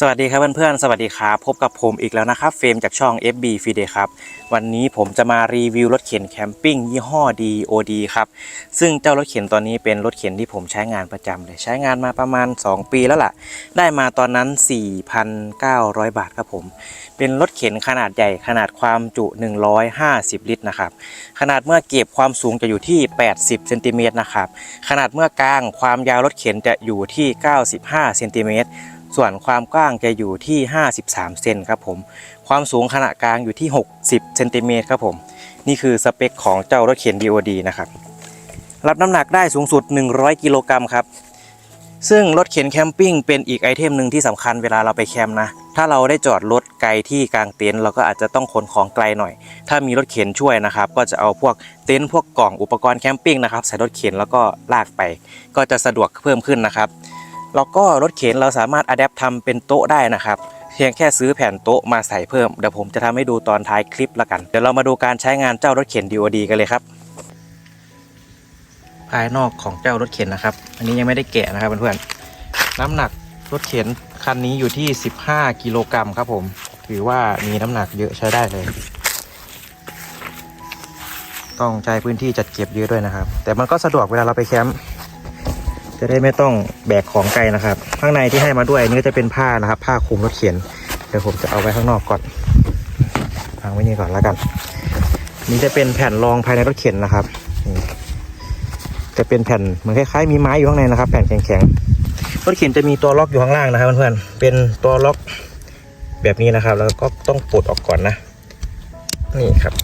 สวัสดีครับเพื่อนๆ สวัสดีครับ พบกับผมอีกแล้วนะครับ เฟรมจากช่อง FB f i d e ครับ วันนี้ผมจะมารีวิวรถเข็นแคมปิ้งยี่ห้อ DOD ครับ ซึ่งเจ้ารถเข็นตัวนี้เป็นรถเข็นที่ผมใช้งานประจำเลย ใช้งานมาประมาณ 2 ปีแล้วล่ะ ได้มาตอนนั้น 4,900 บาทครับผม เป็นรถเข็นขนาดใหญ่ขนาดความจุ 150 ลิตรนะครับ ขนาดเมื่อเก็บความสูงจะอยู่ที่ 80 เซนติเมตรนะครับ ขนาดเมื่อกลางความยาวรถเข็นจะอยู่ที่ 95 เซนติเมตร ส่วนความกว้างจะอยู่ที่ 53 เซนครับผม ความสูงขนาดกลางอยู่ที่ 60 เซนติเมตรครับผม นี่คือสเปคของเจ้ารถเข็น DOD นะครับ รับน้ำหนักได้สูงสุด 100 กิโลกรัมครับ ซึ่งรถเข็นแคมปิ้งเป็นอีกไอเทมหนึ่งที่สำคัญเวลาเราไปแคมป์นะ ถ้าเราได้จอดรถไกลที่กลางเต็นท์เราก็อาจจะต้องขนของไกลหน่อย ถ้ามีรถเข็นช่วยนะครับ ก็จะเอาพวกเต็นท์พวกกล่องอุปกรณ์แคมปิ้งนะครับใส่รถเข็นแล้วก็ลากไป ก็จะสะดวกเพิ่มขึ้นนะครับ แล้วก็รถเข็นเราสามารถอัดแอปทำเป็นโต๊ะได้นะครับ เพียงแค่ซื้อแผ่นโต๊ะมาใส่เพิ่ม เดี๋ยวผมจะทำให้ดูตอนท้ายคลิปละกัน เดี๋ยวเรามาดูการใช้งานเจ้ารถเข็น DOD กันเลยครับ ภายนอกของเจ้ารถเข็นนะครับ อันนี้ยังไม่ได้แกะนะครับเพื่อนๆน้ำหนักรถเข็นคันนี้อยู่ที่ 15 กิโลกรัมครับผม ถือว่ามีน้ำหนักเยอะใช้ได้เลย ต้องใช้พื้นที่จัดเก็บเยอะด้วยนะครับ แต่มันก็สะดวกเวลาเราไปแคมป์ จะได้ไม่ต้องแบกของไกลนะครับ ข้างในที่ให้มาด้วยนนี้ก็จะเป็นผ้านะครับ ผ้าคลุมรถเข็นเดี๋ยวผมจะเอาไว้ข้างนอกก่อนวางไว้นี่ก่อนแล้วกันนนี้จะเป็นแผ่นรองภายในรถเข็นนะครับนี่จะเป็นแผ่นเหมือนคล้ายๆมีไม้อยู่ข้างในนะครับ แผ่นแข็งๆรถเข็นจะมีตัวล็อกอยู่ข้างล่างนะครับเพื่อนๆเป็นตัวล็อกแบบนี้นะครับ แล้วก็ต้องปลดออกก่อนนะ นี่ครับ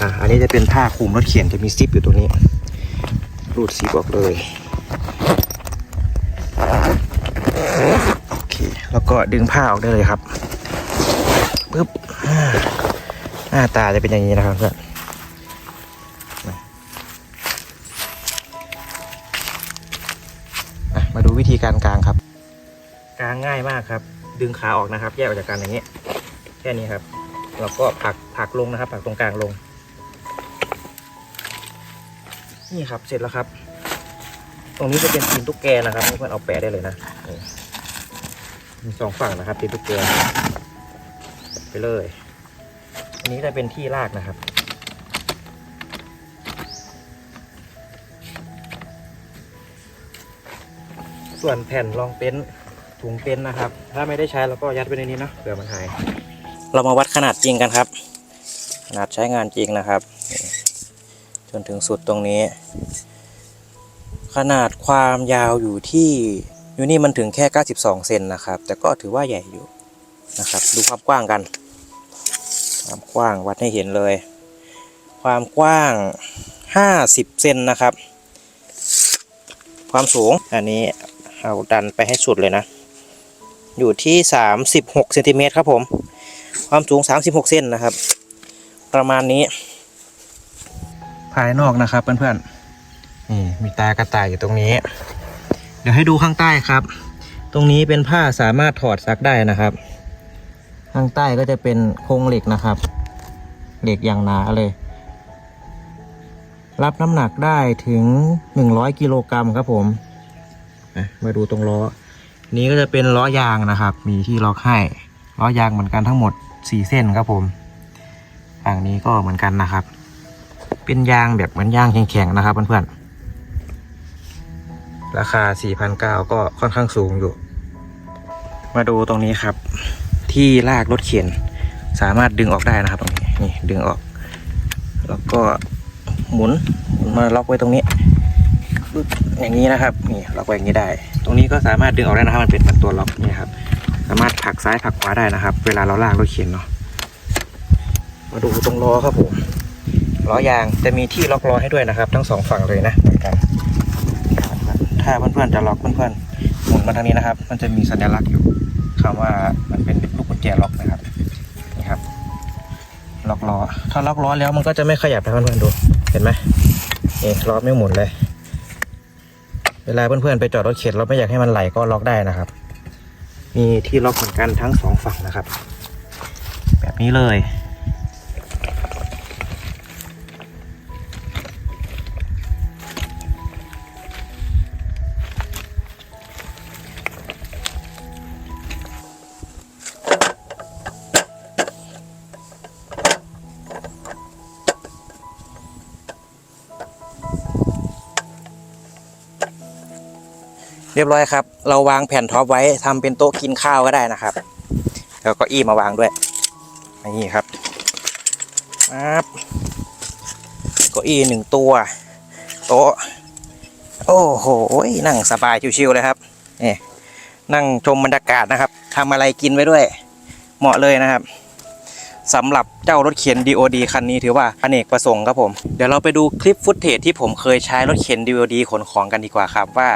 อ่าอันนี้จะเป็นผ้าคลุมรถเข็นจะมีซิปอยู่ตรงนี้รูดซิปออกเลย โอเค แล้วก็ดึงผ้าออกได้เลยครับปึ๊บหน้าตาจะเป็นอย่างนี้นะครับเพื่อนมาดูวิธีการกางครับกางง่ายมากครับ ดึงขาออกนะครับ แยกออกจากกันอย่างนี้ แค่นี้ครับแล้วก็ผักผักลงนะครับ ผักตรงกลางลง นี่ครับ เสร็จแล้วครับ ตรงนี้จะเป็นตีนตุ๊กแกนะครับเพื่อนๆเอาแปะได้เลยนะมีสองฝั่งนะครับตีนตุ๊กแกไปเลยอันนี้จะเป็นที่ลากนะครับส่วนแผ่นรองเต็นท์ถุงเต็นท์นะครับ ถ้าไม่ได้ใช้เราก็ยัดไว้ในนี้นะเผื่อมันหาย เรามาวัดขนาดจริงกันครับ ขนาดใช้งานจริงนะครับ จนถึงสุดตรงนี้ ขนาดความยาวอยู่ที่อยู่นี่มันถึงแค่ 92 เซนนะครับ แต่ก็ถือว่าใหญ่อยู่นะครับ ดูความกว้างกัน ความกว้างวัดให้เห็นเลย ความกว้าง 50 เซนนะครับ ความสูงอันนี้เอาดันไปให้สุดเลยนะ อยู่ที่ 36เซนติเมตรครับผม ความสูง 36 เซนนะครับ ประมาณนี้ ภายนอกนะครับเพื่อนๆ นี่มีตากระต่ายอยู่ตรงนี้ เดี๋ยวให้ดูข้างใต้ครับ ตรงนี้เป็นผ้าสามารถถอดซักได้นะครับ ข้างใต้ก็จะเป็นโครงเหล็กนะครับ เหล็กอย่างหนาเลย รับน้ำหนักได้ถึง 100 กิโลกรัมครับผมมาดูตรงล้อ นี้ก็จะเป็นล้อยางนะครับ มีที่ล็อกให้ล้อยางเหมือนกันทั้งหมด 4 เส้นครับผมฝั่งนี้ก็เหมือนกันนะครับ เป็นยางแบบเหมือนยางแข็งๆนะครับเพื่อนๆ ราคา 4,900 ก็ค่อนข้างสูงอยู่ มาดูตรงนี้ครับ ที่ลากรถเข็น สามารถดึงออกได้นะครับตรงนี้นี่ดึงออก แล้วก็หมุนมาล็อกไว้ตรงนี้อย่างนี้นะครับนี่ล็อกไว้อย่างนี้ได้ ตรงนี้ก็สามารถดึงออกได้นะครับมันเป็นเหมือนตัวล็อกนี่ครับ สามารถผลักซ้ายผลักขวาได้นะครับ เวลาเราลากรถเข็นเนาะมาดูตรงล้อครับผมล้อยางจะมีที่ล็อกล้อให้ด้วยนะครับ ทั้งสองฝั่งเลยนะเหมือนกัน ถ้าเพื่อนๆจะล็อกเพื่อนๆหมุนมาทางนี้นะครับ มันจะมีสัญลักษณ์อยู่คำว่ามันเป็นลูกกุญแจล็อกนะครับนี่ครับล็อกล้อถ้าล็อกล้อแล้วมันก็จะไม่ขยับนะเพื่อนๆดู เห็นไหมนี่ล้อไม่หมุนเลย เวลาเพื่อนๆไปจอดรถเข็นเราไม่อยากให้มันไหลก็ล็อกได้นะครับ มีที่ล็อกเหมือนกันทั้งสองฝั่งนะครับ แบบนี้เลย เรียบร้อยครับ เราวางแผ่นท็อปไว้ทำเป็นโต๊ะกินข้าวก็ได้นะครับ แล้วก็อี้มาวางด้วยนี่ครับปั๊บก็อี้หนึ่งตัว โต๊ะ โอ้โหนั่งสบายชิวๆเลยครับนี่นั่งชมบรรยากาศนะครับทำอะไรกินไว้ด้วย เหมาะเลยนะครับ สำหรับเจ้ารถเข็น DOD คันนี้ถือว่าอเนกประสงค์ครับผมเดี๋ยวเราไปดูคลิปฟุตเทจที่ผมเคยใช้รถเข็น DOD ขนของกันดีกว่าครับ ว่า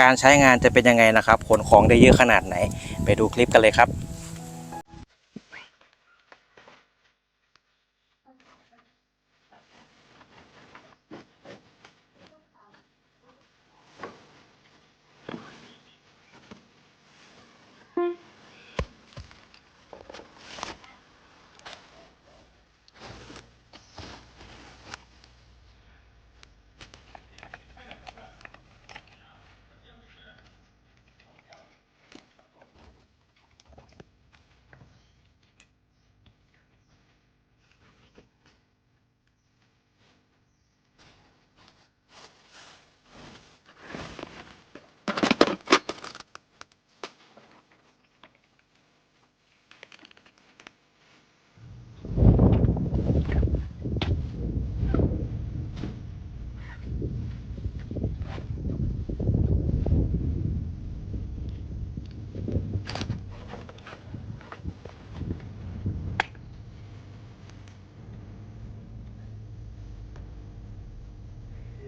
การใช้งานจะเป็นยังไงนะครับขนของได้เยอะขนาดไหน ไปดูคลิปกันเลยครับ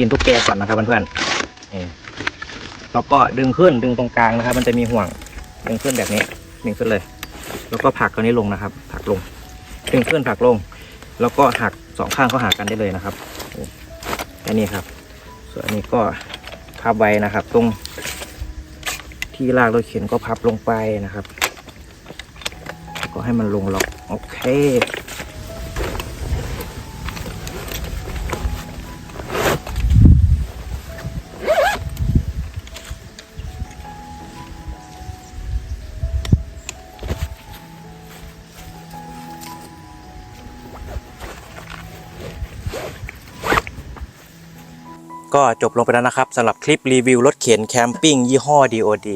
ตีนตุ๊กแกก่อนนะครับเพื่อนๆนี่แล้วก็ดึงขึ้นดึงตรงกลางนะครับ มันจะมีห่วงดึงขึ้นแบบนี้ดึงขึ้นเลย แล้วก็ผักตัวนี้ลงนะครับผักลง ดึงขึ้นผักลง แล้วก็หักสองข้างก็หักกันได้เลยนะครับนี่แค่นี้ครับ ส่วนอันนี้ก็พับไว้นะครับ ตรง ที่ลากรถเข็นก็พับลงไปนะครับ ก็ให้มันลงล็อกโอเค ก็จบลงไปแล้วนะครับสำหรับคลิปรีวิวรถเข็นแคมปิ้งยี่ห้อ DOD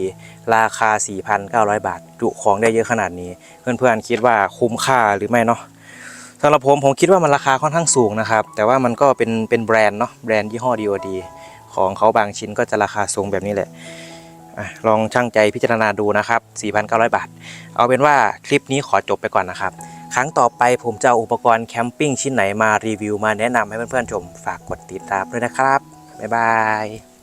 ราคา 4,900 บาท จุของได้เยอะขนาดนี้ เพื่อนๆคิดว่าคุ้มค่าหรือไม่เนาะสำหรับผมผมคิดว่ามันราคาค่อนข้างสูงนะครับ แต่ว่ามันก็เป็นเป็นแบรนด์เนาะแบรนด์ยี่ห้อ DOD ของเขาบางชิ้นก็จะราคาสูงแบบนี้แหละลองช่างใจพิจารณาดูนะครับ 4,900 บาท เอาเป็นว่าคลิปนี้ขอจบไปก่อนนะครับ ครั้งต่อไปผมจะเอาอุปกรณ์แคมปิ้งชิ้นไหนมารีวิวมาแนะนำให้เพื่อนๆชมฝากกดติดตามด้วยนะครับ บ๊ายบาย